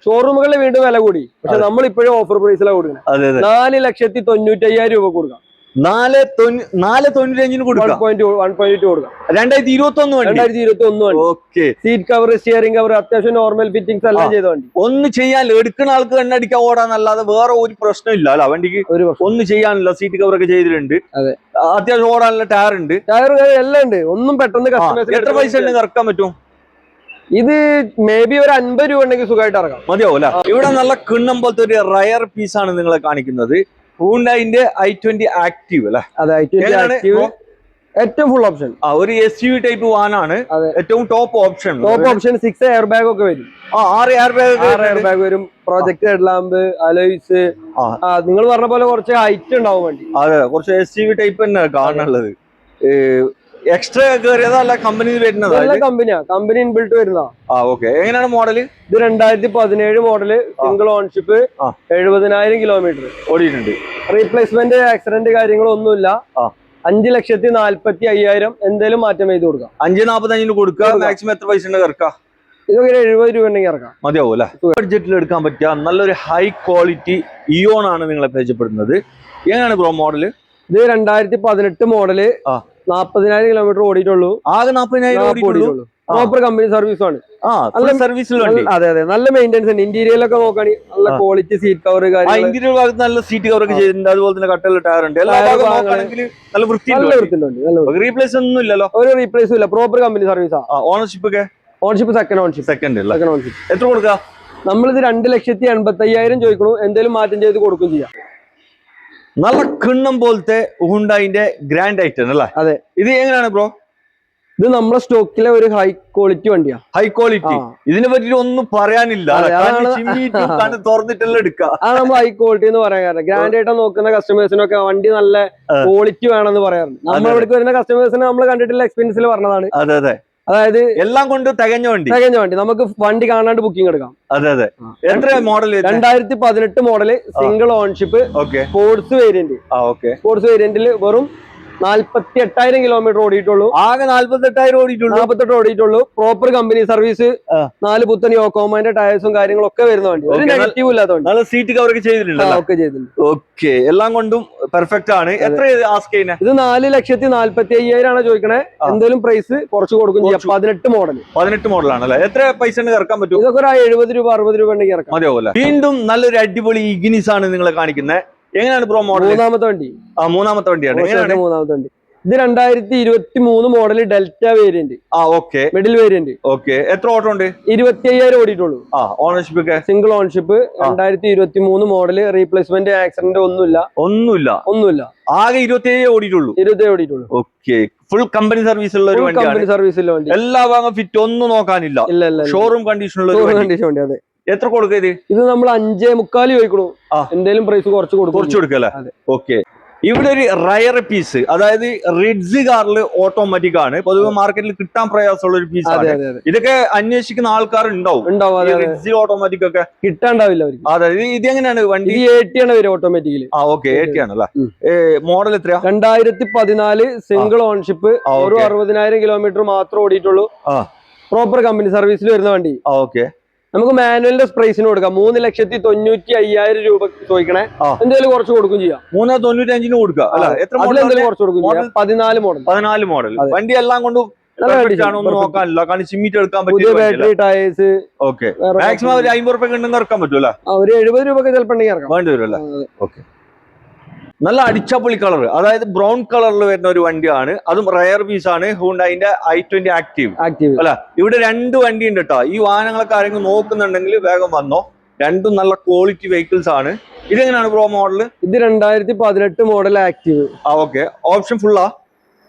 ഷോറൂമുകളിൽ വീണ്ടും വില കൂടി. പക്ഷെ നമ്മൾ ഇപ്പോഴും ഓഫർ പ്രൈസിലാണ് കൊടുക്കുന്നത് നാല് ലക്ഷത്തി തൊണ്ണൂറ്റി അയ്യായിരം രൂപ കൊടുക്കാം. നാല് നാല് തൊണ്ണൂറ്റഞ്ചിന് കൊടുക്കാം. രണ്ടായിരത്തി ഇരുപത്തി ഒന്ന് വണ്ടി രണ്ടായിരത്തി ഇരുപത്തി ഒന്ന് വണ്ടി. Okay seat cover steering cover അത്യാവശ്യം നോർമൽ ഫിറ്റിംഗ്സ് എല്ലാം ആ. ചെയ്ത വണ്ടി. ഒന്ന് ചെയ്യാൻ എടുക്കുന്ന ആൾക്ക് കണ്ണടിക്കാൻ ഓടാന്നല്ലാതെ വേറെ ഒരു പ്രശ്നമില്ല അല്ല വണ്ടിക്ക് ഒന്ന് ചെയ്യാനില്ല സീറ്റ് കവർ ഒക്കെ ചെയ്തിട്ടുണ്ട്. അത്യാവശ്യം ഓടാനുള്ള ടയർ ഉണ്ട്. ടയർ എല്ലാം ഉണ്ട്. ഒന്നും പെട്ടെന്ന് എത്ര പൈസ ഉണ്ടെങ്കിൽ ഇറക്കാൻ പറ്റും? ഇത് മേ ബി ഒരു അൻപത് രൂപ ഉണ്ടെങ്കിൽ സുഖമായിട്ട് ഇറങ്ങാം മതിയാവൂല. ഇവിടെ നല്ല കിണ്ണം പോലത്തെ ഒരു റയർ പീസ് ആണ് നിങ്ങളെ കാണിക്കുന്നത്. ഹൂണ്ടായിന്റെ ഐ ട്വന്റി ആക്റ്റീവ് അല്ലെ? അതെ എങ്ങനെയാണ് ആക്റ്റീവ്. ഏറ്റവും ഫുൾ ഓപ്ഷൻ ആ ഒരു എസ് യു ടൈപ്പ് വാനാണ്. ഏറ്റവും top option top option six air bag ഒക്കെ വരും. ആ ആറ് എയർ ആറ് എയർ ബാഗ് വരും. Project head lamp alloys. നിങ്ങൾ പറഞ്ഞ പോലെ കുറച്ച് ഹൈറ്റ് ഉണ്ടാവും വണ്ടി. അതെ കുറച്ച് എസ് യു ടൈപ്പ് തന്നെ കാണുന്നുള്ളത് എക്സ്ട്രാ കയറിയതല്ല കമ്പനി വരുന്നതാ നല്ല കമ്പനിയാ കമ്പനി ഇൻബിൽട്ട് വരുന്നതാ. ആ ഓക്കെ എങ്ങനെയാണ് മോഡൽ ഇത് രണ്ടായിരത്തി പതിനേഴ് മോഡൽ സിംഗിൾ ഓൺഷിപ്പ്. എഴുപതിനായിരം കിലോമീറ്റർ ഓടിയിട്ടുണ്ട്. റീപ്ലേസ്മെന്റ് ആക്സിഡന്റ് കാര്യങ്ങളൊന്നുമില്ല. അഞ്ച് ലക്ഷത്തി നാല്പത്തി അയ്യായിരം എന്തേലും മാറ്റം ചെയ്ത് കൊടുക്കാം. അഞ്ച് നാപ്പത്തഞ്ചിന് കൊടുക്കുക മാക്സിമം എത്ര പൈസ ഉണ്ട് ഇറക്കാം? ഇതൊക്കെ എഴുപത് രൂപ ഉണ്ടെങ്കിൽ ഇറക്കാം. മതിയാവും അല്ലെ? ബഡ്ജറ്റിൽ എടുക്കാൻ പറ്റിയ നല്ലൊരു ഹൈ ക്വാളിറ്റി ഇയോൺ ആണ് നിങ്ങളെ പരിചയപ്പെടുന്നത്. എങ്ങനെയാണ് ബ്രോ മോഡൽ ഇത് രണ്ടായിരത്തി പതിനെട്ട് മോഡൽ ആ. നാപ്പതിനായിരം കിലോമീറ്റർ ഓടിയിട്ടുള്ളൂ. ആകെ നാപ്പതിനായിരം നാപ്പത് ഓടിയിട്ടുള്ളൂ? പ്രോപ്പർ കമ്പനി സർവീസ് ആണ്. നല്ല- അതെ അതെ. നല്ല മെയിന്റെനൻസ് ഉണ്ട്. ഇന്റീരിയലൊക്കെ നോക്കുകയാണെങ്കിൽ നല്ല ക്വാളിറ്റി സീറ്റ് കവർ ഇന്റീരിയർ ഭാഗത്ത് നല്ല സീറ്റ് കവർ ഒക്കെ ചെയ്തിട്ടുണ്ട്. അതുപോലെ തന്നെ കട്ടലുള്ള ടയർ ഉണ്ട്. നല്ല വൃത്തിയുണ്ട്. റീപ്ലേസ് ഒന്നും ഇല്ലല്ലോ? ഒരു റീപ്ലേസും ഇല്ല. പ്രോപ്പർ കമ്പനി സർവീസാ ഓണർഷിപ്പ് ഒക്കെ? Ownership second ownership second second ownership എത്ര കൊടുക്കുക നമ്മളിത് രണ്ട് ലക്ഷത്തി എൺപത്തി അയ്യായിരം ചോദിക്കണു. എന്തെങ്കിലും മാറ്റം ചെയ്ത് കൊടുക്കും ചെയ്യാം. നല്ല കിണ്ണം പോലത്തെ ഹുണ്ടായിന്റെ ഗ്രാൻഡ് ഐറ്റം അല്ലേ? അതെ. ഇത് എങ്ങനെയാണ് ബ്രോ ഇത് നമ്മുടെ സ്റ്റോക്കിലെ ഒരു ഹൈ ക്വാളിറ്റി വണ്ടിയാ. High quality. ഇതിനെ പറ്റിട്ട് ഒന്നും പറയാനില്ല. തുറന്നിട്ടല്ല എടുക്കുക. നമ്മൾ ഹൈ ക്വാളിറ്റി എന്ന് പറയാൻ കാരണം. ഗ്രാൻഡ് ആയിട്ട് നോക്കുന്ന കസ്റ്റമേഴ്സിനൊക്കെ വണ്ടി നല്ല. ക്വാളിറ്റി വേണമെന്ന് പറയാറുണ്ട്. നമ്മൾ. ഇവിടേക്ക് വരുന്ന കസ്റ്റമേഴ്സിനെ നമ്മൾ കണ്ടിട്ടുള്ള എക്സ്പീരിയൻസിൽ പറഞ്ഞതാണ്. അതെ അതെ. അതായത് എല്ലാം കൊണ്ട് തികഞ്ഞ വണ്ടി. തികഞ്ഞ വണ്ടി. നമുക്ക് വണ്ടി കാണാണ്ട് ബുക്കിംഗ് എടുക്കാം. അതെ അതെ. എത്ര മോഡൽ രണ്ടായിരത്തി പതിനെട്ട് model single ownership okay sports variant ആ ഓക്കെ സ്പോർട്സ് വേരിയന്റിൽ വെറും നാല്പത്തി എട്ടായിരം കിലോമീറ്റർ ഓടിയിട്ടുള്ളൂ. ആകെ നാല്പത്തി എട്ടായിരം ഓടിയിട്ടുള്ളൂ. നാൽപ്പത്തെട്ട് ഓടിയിട്ടുള്ളൂ. Proper company service. നാല് പുത്തൻ യോക്കോമാന്റെ ടയർസും കാര്യങ്ങളൊക്കെ വരുന്ന വണ്ടി. ഒരു നെഗറ്റീവ് ഇല്ലാത്ത നല്ല സീറ്റ് കവർ ഒക്കെ ചെയ്തിട്ടുണ്ട് ഒക്കെ ചെയ്തിട്ടുണ്ട്. ഓക്കെ എല്ലാം കൊണ്ടും പെർഫെക്റ്റ് ആണ്. എത്ര ആസ്ക് ചെയ്യുന്നത് ഇത് നാല് ലക്ഷത്തി നാല്പത്തി അയ്യായിരം ആണ് ചോദിക്കണേ. എന്തെങ്കിലും പ്രൈസ് കുറച്ച് കൊടുക്കും ചെയ്യാം. പതിനെട്ട് മോഡൽ പതിനെട്ട് മോഡലാണ് അല്ലേ എത്ര പൈസ ഇറക്കാൻ പറ്റും? ഇതൊക്കെ ഒരു എഴുപത് രൂപ അറുപത് രൂപ ഉണ്ടെങ്കിൽ ഇറക്കാം. വീണ്ടും നല്ലൊരു അടിപൊളി ഇഗ്നിസ് ആണ് നിങ്ങളെ കാണിക്കുന്നത് എങ്ങനെയാണ് ബ്രോ മോഡൽ മൂന്നാമത്തെ വണ്ടി. ആ മൂന്നാമത്തെ വണ്ടിയാണ്. എങ്ങനെയാണ്? മൂന്നാമത്തെ വണ്ടി. ഇത് രണ്ടായിരത്തി ഇരുപത്തി മൂന്ന് മോഡൽ ഡെൽറ്റ വേരിയന്റ് ആ ഓക്കെ മിഡിൽ വേരിയന്റ് ഓക്കെ എത്ര ഓട്ടോ ഉണ്ട്? ഇരുപത്തി അയ്യായിരം ഓടിയിട്ടുള്ളൂ. ആ ഓണർഷിപ്പ് ഒക്കെ? സിംഗിൾ ഓണർഷിപ്പ് രണ്ടായിരത്തി ഇരുപത്തി മൂന്ന് മോഡൽ റീപ്ലേസ്മെന്റ് ആക്സിഡന്റ് ഒന്നുമില്ല. ഒന്നുമില്ല. ഒന്നുമില്ല. ആകെ ഇരുപത്തി ഏഴ് ഓടിയിട്ടുള്ളൂ. ഇരുപത്തി ഓടിയിട്ടുള്ളൂ. ഓക്കെ ഫുൾ കമ്പനി സർവീസ് ഉള്ള ഒരു കമ്പനി സർവീസ് വണ്ടി. എല്ലാ ഭാഗം ഫിറ്റ് ഒന്നും നോക്കാനില്ല. ഷോറൂം കണ്ടീഷനുള്ള ഒരു വണ്ടി. കണ്ടീഷൻ വണ്ടി അതെ. എത്ര കൊടുക്കുക ഇത്? ഇത് നമ്മൾ അഞ്ചേ മുക്കാൽ ചോദിക്കണു. ആ. എന്തേലും പ്രൈസ് കുറച്ച് കൊടുക്കും. കുറച്ച് കൊടുക്കല്ലേ. ഓക്കെ. ഇവിടെ ഒരു റയർ പീസ് അതായത് റിഡ്സ് കാറിൽ ഓട്ടോമാറ്റിക് ആണ്. പൊതുവെ മാർക്കറ്റിൽ കിട്ടാൻ പ്രയാസമുള്ള ഒരു പീസ് ആണ്. ഇതൊക്കെ അന്വേഷിക്കുന്ന ആൾക്കാർ ഉണ്ടാവും ഉണ്ടാവും അതെ അതെ. റിഡ്സ് ഓട്ടോമാറ്റിക് ഒക്കെ കിട്ടാണ്ടാവില്ല അതായത് ഇത് എങ്ങനെയാണ് വണ്ടി? എ ആണ് വരും ഓട്ടോമാറ്റിക്കലി ആ ഓക്കെ എയ്റ്റി ആണല്ലേ ഉം. മോഡൽ എത്രയാ? രണ്ടായിരത്തി പതിനാല് സിംഗിൾ ഓൺഷിപ്പ് ഒരു. അറുപതിനായിരം കിലോമീറ്റർ മാത്രം ഓടിയിട്ടുള്ളൂ. ആ. പ്രോപ്പർ കമ്പനി സർവീസിൽ വരുന്ന വണ്ടി. ഓക്കെ. നമുക്ക് മാനുവലിന്റെ പ്രൈസിന് കൊടുക്കാം. മൂന്ന് ലക്ഷത്തി തൊണ്ണൂറ്റി അയ്യായിരം രൂപ ചോദിക്കണേ. എന്തെങ്കിലും കുറച്ച് കൊടുക്കും ചെയ്യാം. മൂന്ന് തൊണ്ണൂറ്റി അഞ്ചിന് കൊടുക്കുക. അല്ല എത്ര മോഡൽ അതിലെന്തെങ്കിലും കുറച്ച് കൊടുക്കും ചെയ്യാം? പതിനാല് മോഡൽ പതിനാല് മോഡൽ വണ്ടി എല്ലാം കൊണ്ടും നോക്കാനില്ല. കാരണം എടുക്കാൻ ബാറ്ററി ടയേഴ്സ് ഓക്കെ മാക്സിമം ഒരു അമ്പത് റുപ്യ ഉണ്ടെങ്കിൽ ഇറക്കാൻ പറ്റൂല ഒരു എഴുപത് രൂപ ചിലപ്പോ ഉണ്ടെങ്കിൽ ഇറക്കാം. വേണ്ടി വരുമല്ലേ അല്ലേ? ഓക്കെ നല്ല അടിച്ചപ്പൊളി കളർ അതായത് ബ്രൗൺ കളറിൽ വരുന്ന ഒരു വണ്ടിയാണ്. അതും റയർ പീസ് ആണ്. ഹൂണ്ടായിന്റെ ഐ ട്വന്റി ആക്റ്റീവ് ആക്റ്റീവ് അല്ല ഇവിടെ രണ്ട് വണ്ടി ഉണ്ട് കേട്ടോ ഈ വാഹനങ്ങളൊക്കെ ആരെങ്കിലും നോക്കുന്നുണ്ടെങ്കിൽ വേഗം വന്നോ. രണ്ടും നല്ല ക്വാളിറ്റി വെഹിക്കിൾസ് ആണ്. ഇതെങ്ങനെയാണ് ബ്രോ മോഡൽ ഇത് രണ്ടായിരത്തി പതിനെട്ട് മോഡൽ ആക്റ്റീവ് ആ ഓക്കെ ഓപ്ഷൻ ഫുള്ളാ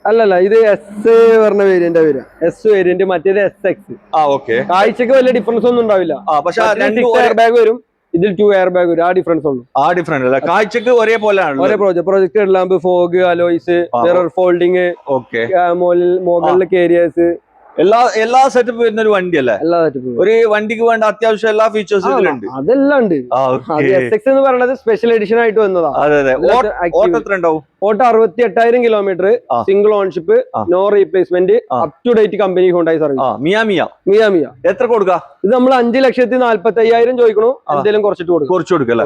അല്ലല്ല ഇത് എസ് പറഞ്ഞ വേരിയന്റ് വരിക. എസ് വേരിയന്റ് മറ്റേത് എസ് എക്സ് ആ ഓക്കെ കാഴ്ചക്ക് വലിയ ഡിഫറൻസ് ഒന്നും ഉണ്ടാവില്ല. ആ പക്ഷെ ബാഗ് വരും. ഇതിൽ ടു എയർ ബാഗ് വരും ആ ഡിഫറൻസ് ഉള്ളൂ. ആ ഡിഫറൻസ് അല്ല കാഴ്ചക്ക് ഒരേ പോലെ ഒരേ project project lamp fog alloys. Mirror folding okay മുകളിലെ കേരിയേഴ്സ് എല്ലാ എല്ലാ സെറ്റപ്പ് വരുന്ന ഒരു വണ്ടി അല്ലേ എല്ലാ സെറ്റപ്പ് ഒരു വണ്ടിക്ക് വേണ്ട അത്യാവശ്യം എല്ലാ ഫീച്ചേഴ്സും ഇതിലുണ്ട്. അതെല്ലാം ഉണ്ട്. എന്ന് പറയുന്നത് സ്പെഷ്യൽ എഡിഷൻ ആയിട്ട് വന്നതാ. അതെ അതെ. ഓട്ടോ എത്ര ഉണ്ടാവും? ഓട്ടോ അറുപത്തി എട്ടായിരം kilometre single ownership no replacement. Up to date company Hyundai service മിയാമിയ മിയാമിയ മിയ മിയ. മിയ എത്ര കൊടുക്ക? ഇത് നമ്മൾ അഞ്ചു ലക്ഷത്തി നാല്പത്തി അയ്യായിരം ചോദിക്കണു എന്തെങ്കിലും കുറച്ചിട്ട് കൊടുക്കും. കുറച്ച് കൊടുക്കല്ലേ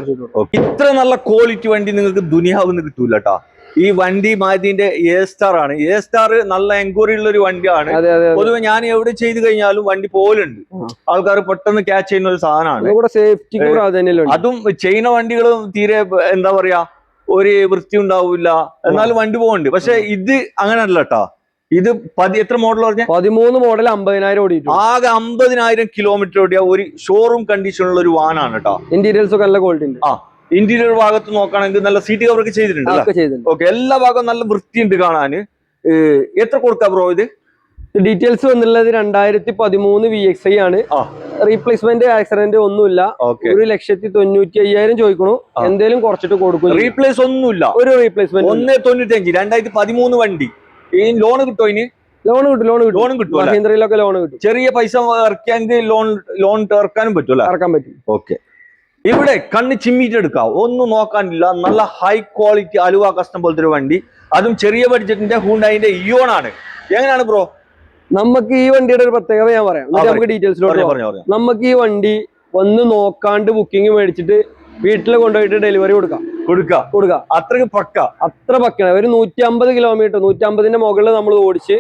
ഇത്ര നല്ല ക്വാളിറ്റി വണ്ടി നിങ്ങൾക്ക് ദുനിയാവ് കിട്ടൂല ട്ടാ. ഈ വണ്ടി മാതിന്റെ എ സ്റ്റാർ ആണ്. എ സ്റ്റാർ നല്ല എൻക്വയറി ഉള്ള ഒരു വണ്ടിയാണ്. പൊതുവെ ഞാൻ എവിടെ ചെയ്ത് കഴിഞ്ഞാലും വണ്ടി പോലുണ്ട് ആൾക്കാർ പെട്ടെന്ന് ക്യാച്ച് ചെയ്യുന്ന ഒരു സാധനമാണ്. അതും ചെയ്യുന്ന വണ്ടികളും തീരെ എന്താ പറയാ ഒരു വൃത്തി ഉണ്ടാവില്ല. എന്നാലും വണ്ടി പോകുന്നുണ്ട് പക്ഷെ ഇത് അങ്ങനല്ല കേട്ടോ ഇത് പതി എത്ര മോഡൽ പറഞ്ഞ? പതിമൂന്ന് മോഡൽ അമ്പതിനായിരം ഓടി ആകെ അമ്പതിനായിരം കിലോമീറ്റർ ഓടിയ ഒരു ഷോറൂം കണ്ടീഷനുള്ള ഒരു വാനാണ് കേട്ടോ ഇന്റീരിയൽസ് ഒക്കെ നല്ല ക്വാളിറ്റി ഉണ്ട്. ആ. ഇന്റീരിയർ ഭാഗത്ത് നോക്കുകയാണെങ്കിൽ നല്ല സീറ്റ് കവർ അതൊക്കെ ചെയ്തിട്ടുണ്ട് ഓക്കെ എല്ലാ ഭാഗവും നല്ല വൃത്തിയുണ്ട് കാണാന് എത്ര കൊടുക്കാം ബ്രോ ഇത്? ഡീറ്റെയിൽസ് വന്നുള്ളത് രണ്ടായിരത്തി പതിമൂന്ന് വി എക്സ് ഐ ആണ്. റീപ്ലേസ്മെന്റ് ആക്സിഡന്റ് ഒന്നുമില്ല. ഒരു ലക്ഷത്തി തൊണ്ണൂറ്റി അയ്യായിരം ചോദിക്കണു എന്തേലും കുറച്ചിട്ട് കൊടുക്കും. റീപ്ലേസ് ഒന്നുമില്ല. ഒരു റീപ്ലേസ്മെന്റ് ഒന്നേ തൊണ്ണൂറ്റഞ്ച് രണ്ടായിരത്തി പതിമൂന്ന് വണ്ടി. ഈ ലോൺ കിട്ടോ ഇനി? ലോൺ കിട്ടും ലോൺ കിട്ടും. ലോൺ കിട്ടും മഹീന്ദ്രയിലൊക്കെ ലോൺ കിട്ടും. ചെറിയ പൈസ ഇറക്കാൻ ലോൺ ലോൺ ഇറക്കാനും പറ്റും ഇറക്കാൻ പറ്റും. ഓക്കെ ഇവിടെ കണ്ണ് ചിമ്മിട്ട് എടുക്കാം ഒന്നും നോക്കാനില്ല. നല്ല ഹൈ ക്വാളിറ്റി അലുവ കസ്റ്റം പോലത്തെ ഒരു വണ്ടി. അതും ചെറിയ ബഡ്ജറ്റിന്റെ ഹൂണ്ടായിന്റെ ഇയോൺ ആണ് എങ്ങനെയാണ് ബ്രോ നമുക്ക് ഈ വണ്ടിയുടെ ഒരു പ്രത്യേകത ഞാൻ പറയാം. നമുക്ക് ഡീറ്റെയിൽസിലോട്ട് നമുക്ക് ഈ വണ്ടി വന്ന് നോക്കാണ്ട് ബുക്കിംഗ് മേടിച്ചിട്ട് വീട്ടിൽ കൊണ്ടുപോയിട്ട് ഡെലിവറി കൊടുക്കാം. കൊടുക്ക. കൊടുക്കുക അത്രയ്ക്ക് പക്ക. അത്ര പക്കാണ് ഒരു നൂറ്റി അമ്പത് കിലോമീറ്റർ നൂറ്റി അമ്പതിന്റെ മുകളിൽ നമ്മൾ ഓടിച്ച്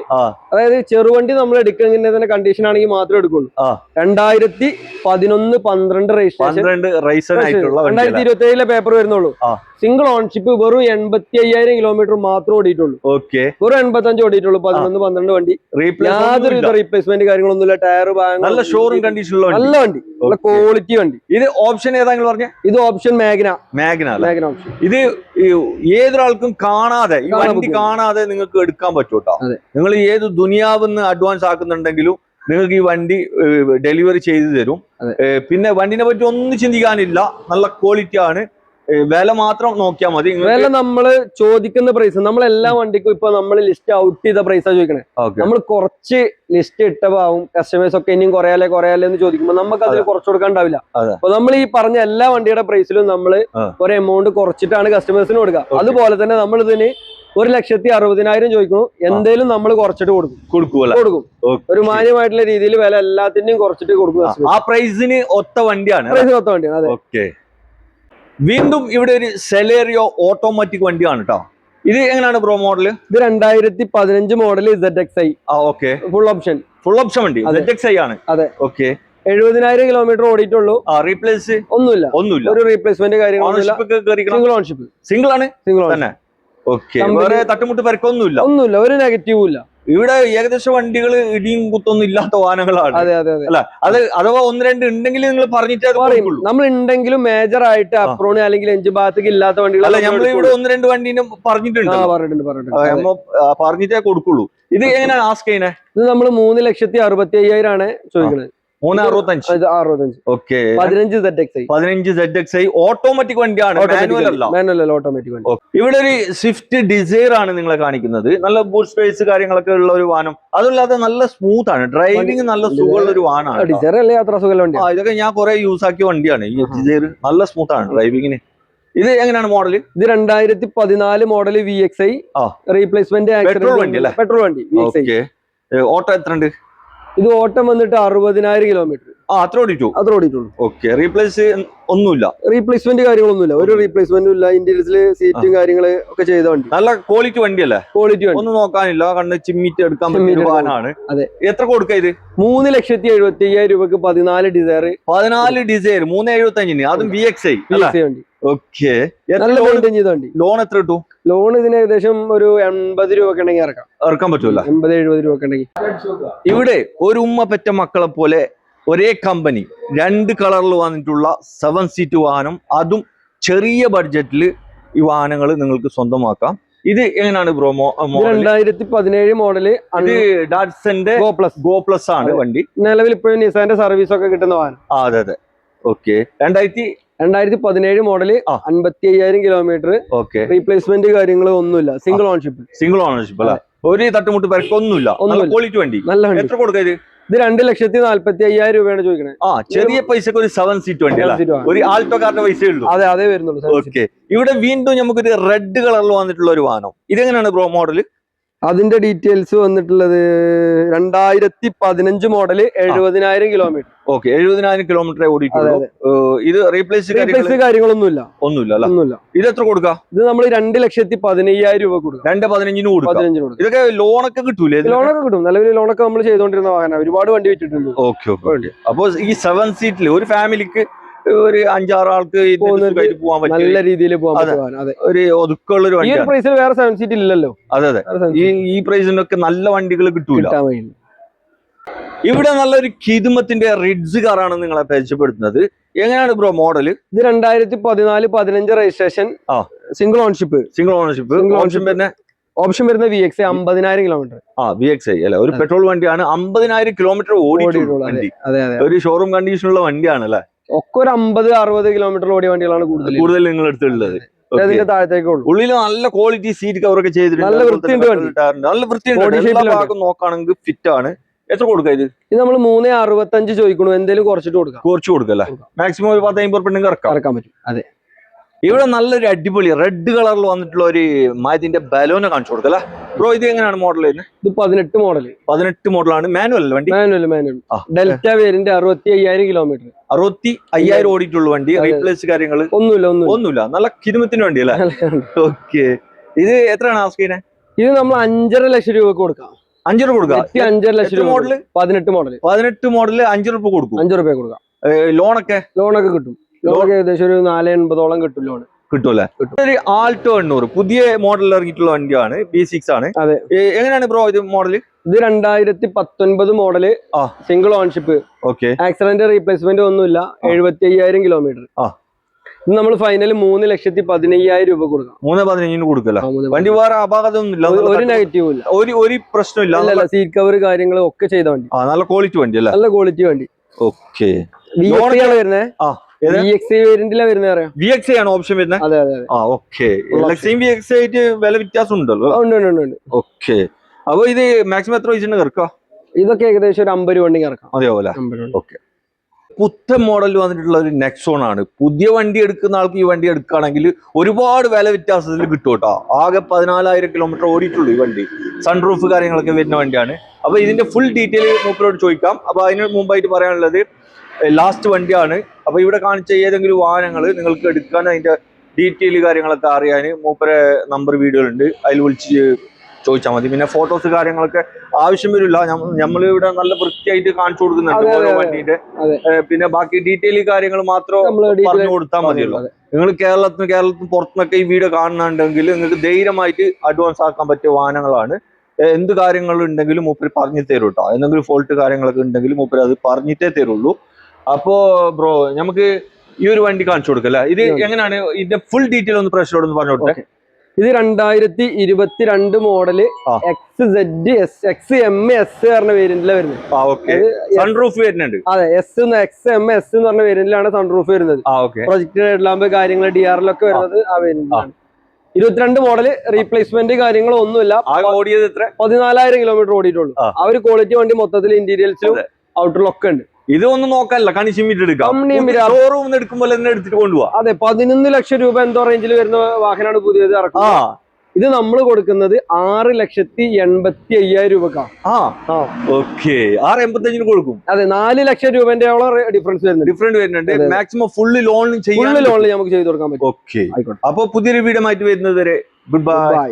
അതായത് ചെറുവണ്ടി നമ്മൾ എടുക്കുന്നതിന്റെ കണ്ടീഷൻ ആണെങ്കിൽ മാത്രമേ എടുക്കുള്ളൂ. രണ്ടായിരത്തി പതിനൊന്ന് പന്ത്രണ്ട് രജിസ്ട്രേഷൻ രണ്ടായിരത്തി ഇരുപത്തി ഏഴിലെ പേപ്പർ വരുന്നുള്ളൂ. ആ. സിംഗിൾ ഓൺഷിപ്പ് വെറും എൺപത്തി അയ്യായിരം കിലോമീറ്റർ മാത്രം ഓടിയിട്ടുള്ളൂ. ഓക്കെ വെറും എൺപത്തി അഞ്ച് ഓടിയിട്ടുള്ളൂ പതിനൊന്ന് പന്ത്രണ്ട് വണ്ടി. യാതൊരു റീപ്ലേസ്മെന്റ് കാര്യങ്ങളൊന്നുമില്ല. ടയർ നല്ല ഷോറൂം കണ്ടീഷനുള്ള നല്ല വണ്ടി. നല്ല ക്വാളിറ്റി വണ്ടി. ഇത് ഓപ്ഷൻ ഏതാ നിങ്ങൾ പറഞ്ഞ? ഇത് ഓപ്ഷൻ മാഗ്ന മാഗ്ന അല്ല? മാഗ്ന ഓപ്ഷൻ ഇത് ഏതൊരാൾക്കും കാണാതെ ഈ വണ്ടി കാണാതെ നിങ്ങൾക്ക് എടുക്കാൻ പറ്റൂട്ടോ. നിങ്ങൾ ഏത് ദുനിയാവെന്ന് അഡ്വാൻസ് ആക്കുന്നുണ്ടെങ്കിലും നിങ്ങൾക്ക് ഈ വണ്ടി ഡെലിവറി ചെയ്തു തരും. പിന്നെ വണ്ടിനെ പറ്റി ഒന്നും ചിന്തിക്കാനില്ല. നല്ല ക്വാളിറ്റി ആണ്. വില മാത്രം നോക്കിയാൽ മതി. വില നമ്മൾ ചോദിക്കുന്ന പ്രൈസ് നമ്മൾ എല്ലാ വണ്ടിക്കും ഇപ്പൊ നമ്മൾ ലിസ്റ്റ് ഔട്ട് ചെയ്ത പ്രൈസാ ചോദിക്കണേ. നമ്മൾ കുറച്ച് ലിസ്റ്റ് ഇട്ടപാവും കസ്റ്റമേഴ്സ് ഒക്കെ ഇനിയും കുറയാലേ കുറയാലേ എന്ന് ചോദിക്കുമ്പോൾ നമുക്ക് അതിൽ കുറച്ച് കൊടുക്കാണ്ടാവില്ല. അപ്പൊ നമ്മൾ ഈ പറഞ്ഞ എല്ലാ വണ്ടിയുടെ പ്രൈസിലും നമ്മൾ. ഒരു എമൗണ്ട് കുറച്ചിട്ടാണ് കസ്റ്റമേഴ്സിന് കൊടുക്കുക അതുപോലെ തന്നെ നമ്മൾ ഇതിന് ഒരു ലക്ഷത്തി അറുപതിനായിരം ചോദിക്കുന്നു. എന്തേലും നമ്മൾ കുറച്ചിട്ട് കൊടുക്കും. കൊടുക്കും ഒരു മാന്യമായിട്ടുള്ള രീതിയിൽ വില എല്ലാത്തിന്റെയും കുറച്ചിട്ട് കൊടുക്കും ആ, പ്രൈസിന് ഒത്ത വണ്ടിയാണ് പ്രൈസ് ഒത്ത വണ്ടിയാണ് അതെ. ഓക്കെ. വീണ്ടും ഇവിടെ ഒരു സെലേറിയോ ഓട്ടോമാറ്റിക് വണ്ടിയാണ് കേട്ടോ ഇത് എങ്ങനെയാണ് ബ്രോ മോഡൽ ഇത് രണ്ടായിരത്തി പതിനഞ്ച് മോഡൽ ഇസഡ് എക്സ് ഐ ആ okay full option full option വണ്ടി. അതെ. ZXi ആണ്. അതെ. ഓക്കെ എഴുപതിനായിരം കിലോമീറ്റർ ഓടിയിട്ടുള്ളൂ. ആ റീപ്ലേസ് ഒന്നുമില്ല. ഒന്നുമില്ല. ഒരു റീപ്ലേസ്മെന്റ് കാര്യങ്ങളൊന്നുമില്ല. സിംഗിൾ ഓൺഷിപ്പ് സിംഗിൾ ആണ്? സിംഗിൾ തന്നെ. ഓക്കെ വേറെ തട്ടുമുട്ട് പരക്കൊന്നുമില്ല. ഒന്നുമില്ല. ഒരു നെഗറ്റീവും ഇല്ല. ഇവിടെ ഏകദേശം വണ്ടികൾ ഇടിയും കുത്തൊന്നും ഇല്ലാത്ത വാഹനങ്ങളാണ്. അതെ അതെ അതെ. അല്ല അത് അഥവാ ഒന്ന് രണ്ട് ഉണ്ടെങ്കിൽ നിങ്ങൾ പറഞ്ഞിട്ട് നമ്മൾ ഉണ്ടെങ്കിലും മേജർ ആയിട്ട് അപ്രോണ് അല്ലെങ്കിൽ എഞ്ചിൻ ഭാഗത്തേക്ക് ഇല്ലാത്ത വണ്ടികൾ അല്ല നമ്മൾ ഇവിടെ ഒന്ന് രണ്ട് വണ്ടീനും പറഞ്ഞിട്ടുണ്ട്. പറഞ്ഞിട്ടുണ്ട് പറഞ്ഞിട്ടുണ്ട്. പറഞ്ഞിട്ടേ കൊടുക്കുള്ളൂ. ഇത് എങ്ങനെയാണ് ആസ്ക് ചെയ്യുന്നത് ഇത് നമ്മൾ മൂന്ന് ലക്ഷത്തി അറുപത്തി അയ്യായിരം ആണ് ചോദിക്കുന്നത് മൂന്ന് അറുപത്തഞ്ച്. അറുപത്തഞ്ച്. ഓക്കെ. പതിനഞ്ച് സെറ്റ് എക്സ് ഐ പതിനഞ്ച് സെഡ് എക്സ് ഐ ഓട്ടോമാറ്റിക് വണ്ടിയാണ് മാനുവൽ അല്ല. മാനുവൽ അല്ല ഓട്ടോമാറ്റിക് വണ്ടി. ഇവിടെ ഒരു സ്വിഫ്റ്റ് ഡിസൈർ ആണ് നിങ്ങളെ കാണിക്കുന്നത്. നല്ല ബൂട്ട് സ്പേസ് കാര്യങ്ങളൊക്കെ ഉള്ള ഒരു വാഹനം. അതല്ലാതെ നല്ല സ്മൂത്ത് ആണ്. ഡ്രൈവിംഗ് നല്ല സുഖമുള്ള ഒരു വാഹനമാണ്. ഡിസൈർ അല്ലേ യാത്ര സുഖമുള്ള വണ്ടി ഇതൊക്കെ ഞാൻ കുറെ യൂസ് ആക്കിയ വണ്ടിയാണ്. ഈ ഡിസൈർ നല്ല സ്മൂത്ത് ആണ് ഡ്രൈവിങ്ങിന് ഇത് എങ്ങനെയാണ് മോഡൽ ഇത് രണ്ടായിരത്തി പതിനാല് മോഡൽ വി എക്സ് ഐ ആ. റീപ്ലേസ്മെന്റ് പെട്രോൾ വണ്ടി അല്ലേ? പെട്രോൾ വണ്ടി ഓട്ടോ എത്ര ഉണ്ട് ഇത് ഓട്ടം വന്നിട്ട് അറുപതിനായിരം കിലോമീറ്റർ അത്ര ഓടിച്ചു അത്ര ഓടിയിട്ടുള്ളൂ. ഓക്കെ റീപ്ലേസ് ഒന്നുമില്ല. റീപ്ലേസ്മെന്റ് കാര്യങ്ങളൊന്നുമില്ല. ഒരു റീപ്ലേസ്മെന്റും ഇല്ല. ഇന്റീരിയസിൽ സീറ്റും കാര്യങ്ങൾ ഒക്കെ ചെയ്ത വണ്ടി. നല്ല ക്വാളിറ്റി വണ്ടിയല്ലേ? ക്വാളിറ്റി വണ്ടി. ഒന്നും നോക്കാനില്ല. കണ്ണ് ചിമ്മിറ്റ് എടുക്കാൻ വാഹനമാണ് അതെ. എത്ര കൊടുക്കുക ഇത്? മൂന്ന് ലക്ഷത്തി എഴുപത്തി അയ്യായിരം രൂപക്ക് പതിനാല് ഡിസൈർ പതിനാല് ഡിസൈർ മൂന്ന് എഴുപത്തി അഞ്ചിന് അതും. വി എക്സ് ഐ വണ്ടി. ഓക്കെ ലോൺ എത്ര കിട്ടും? ലോൺ ഇതിന് ഏകദേശം ഒരു എൺപത് രൂപ ഒക്കെ ഉണ്ടെങ്കിൽ ഇറക്കാം. ഇറക്കാൻ പറ്റൂല. എൺപത് എഴുപത് രൂപ ഒക്കെ ഉണ്ടെങ്കിൽ ഇവിടെ ഒരു ഉമ്മ പെറ്റ മക്കളെ പോലെ ഒരേ കമ്പനി രണ്ട് കളറിൽ വന്നിട്ടുള്ള സെവൻ സീറ്റ് വാഹനം അതും ചെറിയ ബഡ്ജറ്റിൽ ഈ വാഹനങ്ങൾ നിങ്ങൾക്ക് സ്വന്തമാക്കാം. ഇത് എങ്ങനെയാണ് ബ്രോമോ രണ്ടായിരത്തി പതിനേഴ് മോഡൽ ഡാറ്റ്സന്റെ ഗോ പ്ലസ് ഗോ പ്ലസ് ആണ് വണ്ടി. നിലവിൽ ഇപ്പോഴും നിസാന്റെ സർവീസ് ഒക്കെ കിട്ടുന്ന വാഹനം. അതെ അതെ. ഓക്കെ രണ്ടായിരത്തി രണ്ടായിരത്തി പതിനേഴ് മോഡൽ അൻപത്തി അയ്യായിരം കിലോമീറ്റർ ഓക്കെ റീപ്ലേസ്മെന്റ് കാര്യങ്ങൾ ഒന്നുമില്ല. സിംഗിൾ ഓണർഷിപ്പ് സിംഗിൾ ഓണർഷിപ്പ് അല്ലേ? ഒരു തട്ടുമുട്ട് ഒന്നുമില്ല. ക്വാളിറ്റി വണ്ടി. നല്ല വണ്ടി. എത്ര കൊടുക്കുക ഇത്? രണ്ട് ലക്ഷത്തി നാല്പത്തി അയ്യായിരം രൂപയാണ് ചോദിക്കുന്നത് ആ ചെറിയ പൈസക്ക് ഒരു സെവൻ സീറ്റ് വണ്ടി ഒരു ആൾട്ടോ കാറിന്റെ പൈസ ഉള്ളൂ. അതെ അതേ വരുന്നുള്ളൂ. ഓക്കെ ഇവിടെ വീണ്ടും നമുക്കൊരു റെഡ് കളറിൽ വന്നിട്ടുള്ള ഒരു വാഹനം. ഇതെങ്ങനെയാണ് ബ്രോ മോഡൽ അതിന്റെ ഡീറ്റെയിൽസ് വന്നിട്ടുള്ളത് രണ്ടായിരത്തി പതിനഞ്ച് മോഡൽ എഴുപതിനായിരം കിലോമീറ്റർ ഓക്കെ എഴുപതിനായിരം കിലോമീറ്റർ ഓടിയിട്ടുള്ളൂ. ഇത് റീപ്ലേസ് റീപ്ലേസ് കാര്യങ്ങളൊന്നുമില്ല. ഒന്നുമില്ല ഒന്നുമില്ല. ഇത് എത്ര കൊടുക്കാം? ഇത് നമ്മൾ രണ്ട് ലക്ഷത്തി പതിനയ്യായിരം രൂപ കൊടുക്കും. രണ്ട് പതിനഞ്ചിന് പതിനഞ്ചിന് കൊടുക്കാം. ഇതൊക്കെ ലോണൊക്കെ കിട്ടൂലേ ലോണൊക്കെ കിട്ടും. നിലവിൽ ലോണൊക്കെ നമ്മൾ ചെയ്തുകൊണ്ടിരുന്ന വാഹനം. ഒരുപാട് വണ്ടി വെച്ചിട്ടുണ്ട്. ഓക്കെ ഓക്കെ അപ്പൊ ഈ സെവൻ സീറ്റിൽ ഒരു ഫാമിലിക്ക് ഒരു അഞ്ചാറ് ആൾക്ക് പോകാൻ നല്ല രീതിയിൽ പോകാൻ അതെ. ഒരു ഒതുക്കമുള്ള ഒരു പ്രൈസിൽ വേറെ സെവൻ സീറ്റ് ഇല്ലല്ലോ. അതെ അതെ. ഈ പ്രൈസിനൊക്കെ നല്ല വണ്ടികൾ കിട്ടൂല. ഇവിടെ നല്ലൊരു കിതുമത്തിന്റെ റിഡ്സ് കാറാണ് നിങ്ങളെ പരിചയപ്പെടുത്തുന്നത്. എങ്ങനെയാണ് ബ്രോ മോഡൽ ഇത് രണ്ടായിരത്തി പതിനാല് പതിനഞ്ച് registration. Single ownership single ownership Single option പിന്നെ ഓപ്ഷൻ വരുന്ന വി എക്സ് അമ്പതിനായിരം കിലോമീറ്റർ ആ വി എക്സ് ഐ അല്ലെ? ഒരു പെട്രോൾ വണ്ടിയാണ് അമ്പതിനായിരം കിലോമീറ്റർ ഓടിയിട്ടുള്ളൂ ഓടിയിട്ടുള്ളൂ, വണ്ടി. അതെ അതെ ഒരു ഷോറൂം കണ്ടീഷനുള്ള വണ്ടിയാണ് അല്ലെ? ഒക്കെ ഒരു അമ്പത് അറുപത് കിലോമീറ്റർ ഓടിയ വണ്ടികളാണ് കൂടുതൽ കൂടുതൽ നിങ്ങൾ എടുത്തിട്ടുള്ളത് Okay. അതിന്റെ താഴത്തേക്കേ ഉള്ളൂ ഉള്ളിൽ നല്ല ക്വാളിറ്റി സീറ്റ് കവർ ഒക്കെ ചെയ്തിട്ടുണ്ട്. നല്ല വൃത്തിയുണ്ട്. നല്ല വൃത്തിയുണ്ട്. നോക്കുകയാണെങ്കിൽ ഫിറ്റ് ആണ്. എത്ര കൊടുക്കുക ഇത്? ഇത് നമ്മൾ മൂന്ന് അറുപത്തഞ്ച് ചോദിക്കണു. എന്തെങ്കിലും കുറച്ചിട്ട് കൊടുക്കാം. കുറച്ച് കൊടുക്കല്ലേ മാക്സിമം ഒരു പത്ത് അമ്പത് ഇറക്കാം. ഇറക്കാൻ പറ്റും. അതെ. ഇവിടെ നല്ലൊരു അടിപൊളി റെഡ് കളറിൽ വന്നിട്ടുള്ള ഒരു മായത്തിന്റെ ബലോനെ കാണിച്ചു കൊടുക്കല്ലേ ബ്രോ ഇത് എങ്ങനെയാണ് മോഡൽ ഇത് പതിനെട്ട് മോഡൽ പതിനെട്ട് മോഡലാണ് മാനുവൽ അല്ലേ വണ്ടി? മാനുവൽ മാനുവൽ ഡെൽറ്റ വേരിന്റെ അറുപത്തി അയ്യായിരം കിലോമീറ്റർ അറുപത്തി അയ്യായിരം ഓടിയിട്ടുള്ള വണ്ടി. റീപ്ലേസ് കാര്യങ്ങൾ ഒന്നുമില്ല ഒന്നുമില്ല. ഒന്നുമില്ല. നല്ല കിരുമത്തിന് വണ്ടി അല്ലേ? ഓക്കെ ഇത് എത്രയാണ് ആസ്കീനെ ഇത് നമ്മൾ അഞ്ചര ലക്ഷം രൂപക്ക് കൊടുക്കാം. അഞ്ചു രൂപ കൊടുക്കാം. അഞ്ചര ലക്ഷം രൂപ മോഡൽ. പതിനെട്ട് മോഡൽ പതിനെട്ട് മോഡൽ അഞ്ചു രൂപ കൊടുക്കും. അഞ്ചു രൂപ കൊടുക്കാം. ലോണൊക്കെ? ലോണൊക്കെ കിട്ടും. ഏകദേശം ഒരു നാല് എൺപതോളം കിട്ടും ലോൺ കിട്ടുമല്ലേ ഒരു ആൾട്ടോ എണ്ണൂറ്. പുതിയ മോഡൽ ഇറങ്ങിയിട്ടുള്ള വണ്ടിയാണ് ബി സിക്സ് ആണ്. അതെ. എങ്ങനെയാണ് ബ്രോ ഇത് മോഡൽ ഇത് രണ്ടായിരത്തി പത്തൊൻപത് മോഡൽ ആ. Single ownership okay. Accident replacement ഒന്നുമില്ല. എഴുപത്തി അയ്യായിരം കിലോമീറ്റർ നമ്മൾ ഫൈനൽ മൂന്ന് ലക്ഷത്തി പതിനയ്യായിരം രൂപ കൊടുക്കാം. മൂന്ന് പതിനഞ്ചിന് കൊടുക്കല്ല വണ്ടി വേറെ അപാകതമൊന്നുമില്ല ഒരു- നെഗറ്റീവ് ഇല്ല. ഒരു ഒരു പ്രശ്നമില്ല. സീറ്റ് കവർ കാര്യങ്ങൾ ഒക്കെ ചെയ്ത വണ്ടി. നല്ല ക്വാളിറ്റി വണ്ടി അല്ലേ? നല്ല ക്വാളിറ്റി വണ്ടി. ഓക്കെ. വരുന്നേ? ആണ് ഓപ്ഷൻ വരുന്നത് ആ ഓക്കെ വി എക്സ് ആയിട്ട് വില വ്യത്യാസം ഉണ്ടല്ലോ ഓക്കെ അപ്പൊ ഇത് മാക്സിമം എത്ര പൈസ ഇറക്കുക ഇതൊക്കെ ഏകദേശം ഒരു അമ്പത് വണ്ടി ഇറക്കാം രൂപ. പുത്തൻ മോഡൽ വന്നിട്ടുള്ള ഒരു നെക്സോൺ ആണ്. പുതിയ വണ്ടി എടുക്കുന്ന ആൾക്ക് ഈ വണ്ടി എടുക്കുകയാണെങ്കിൽ ഒരുപാട് വില വ്യത്യാസത്തിൽ കിട്ടും കേട്ടോ. ആകെ പതിനാലായിരം കിലോമീറ്റർ ഓടിയിട്ടുള്ളൂ ഈ വണ്ടി. സൺറൂഫ് കാര്യങ്ങളൊക്കെ വരുന്ന വണ്ടിയാണ്. അപ്പൊ ഇതിന്റെ ഫുൾ ഡീറ്റെയിൽ മൂപ്പരോട് ചോദിക്കാം. അപ്പൊ അതിന് മുമ്പായിട്ട് പറയാനുള്ളത് ലാസ്റ്റ് വണ്ടിയാണ്. അപ്പൊ ഇവിടെ കാണിച്ച ഏതെങ്കിലും വാഹനങ്ങൾ നിങ്ങൾക്ക് എടുക്കാൻ അതിന്റെ ഡീറ്റെയിൽ കാര്യങ്ങളൊക്കെ അറിയാൻ മൂപ്പരെ നമ്പർ ഉണ്ട്. അതിൽ വിളിച്ച് ചോദിച്ചാൽ മതി. പിന്നെ ഫോട്ടോസ് കാര്യങ്ങളൊക്കെ ആവശ്യം വരില്ല. നമ്മൾ ഇവിടെ നല്ല വൃത്തിയായിട്ട് കാണിച്ചു കൊടുക്കുന്നുണ്ട് ഓരോ അതെ. പിന്നെ ബാക്കി ഡീറ്റെയിൽ കാര്യങ്ങൾ മാത്രം പറഞ്ഞു കൊടുത്താൽ മതിയല്ലോ. നിങ്ങൾ കേരളത്തിന് കേരളത്തിന് പുറത്തുനിന്നൊക്കെ ഈ വീഡിയോ കാണുന്നുണ്ടെങ്കിൽ നിങ്ങൾക്ക് ധൈര്യമായിട്ട് അഡ്വാൻസ് ആക്കാൻ പറ്റിയ വാഹനങ്ങളാണ്. എന്ത് കാര്യങ്ങൾ ഉണ്ടെങ്കിലും മൂപ്പര് പറഞ്ഞു തരും കേട്ടോ എന്തെങ്കിലും ഫോൾട്ട് കാര്യങ്ങളൊക്കെ ഉണ്ടെങ്കിലും മൂപ്പര് അത് പറഞ്ഞിട്ടേ തരുള്ളൂ. അപ്പോ ബ്രോ നമുക്ക് ഈ ഒരു വണ്ടി കാണിച്ചു കൊടുക്കല്ലേ ഇത് എങ്ങനെയാണ് ഇതിന്റെ ഫുൾ ഡീറ്റെയിൽ ഒന്ന് പ്രശ്നോട് ഒന്ന് പറഞ്ഞു കൊടുത്തേ ഇത് രണ്ടായിരത്തി ഇരുപത്തിരണ്ട് model. X Z S X M S പറഞ്ഞ വേരിയന്റിലാണ് വരുന്നത്. വരുന്നുണ്ട്. അതെ എസ് എക്സ് എം എസ് എന്ന് പറഞ്ഞ വേരിയന്റിലാണ് സൺറൂഫ് വരുന്നത്. പ്രൊജക്ട് ഹെഡ്ലാമ്പ് കാര്യങ്ങൾ ഡി ആറിലൊക്കെ വരുന്നത് ആ. വേരിയന്റിലാണ് ഇരുപത്തിരണ്ട് മോഡൽ റീപ്ലേസ്മെന്റ് കാര്യങ്ങളോ ഒന്നുമില്ല. ഓടിയത് എത്ര? പതിനാലായിരം കിലോമീറ്റർ ഓടിയിട്ടുള്ളൂ. ആ. ഒരു ക്വാളിറ്റി വണ്ടി മൊത്തത്തിൽ ഇന്റീരിയൽസിലും ഔട്ടറിലൊക്കെ ഒക്കെ ഉണ്ട് ഇതൊന്നും നോക്കാനല്ല. കണി ചിമ്മിട്ട് എടുക്കാം. ഷോറൂം എടുക്കുമ്പോൾ തന്നെ എടുത്തിട്ട് കൊണ്ടുപോവാ. അതെ പതിനൊന്ന് ലക്ഷം രൂപ എന്തോ റേഞ്ചിൽ വരുന്ന വാഹനമാണ് പുതിയത് ആ. ഇത് നമ്മൾ കൊടുക്കുന്നത് ആറ് ലക്ഷത്തി എൺപത്തി അയ്യായിരം രൂപക്കാണ് ഓക്കെ. ആറ് എൺപത്തഞ്ചിന് കൊടുക്കും. അതെ നാല് ലക്ഷം രൂപന്റെ ഡിഫറൻസ് വരുന്നുണ്ട്. ഡിഫറന്റ് വരുന്നുണ്ട്. മാക്സിമം ഫുള്ള് ലോൺ ചെയ്യുന്ന ചെയ്യാൻ ലോണിൽ നമുക്ക് ചെയ്ത് കൊടുക്കാൻ പറ്റും. ഓക്കെ. ആയിക്കോട്ടെ. അപ്പൊ പുതിയൊരു വീഡിയോ ആയിട്ട് വരുന്നത് വരെ ഗുഡ് ബൈ ബൈ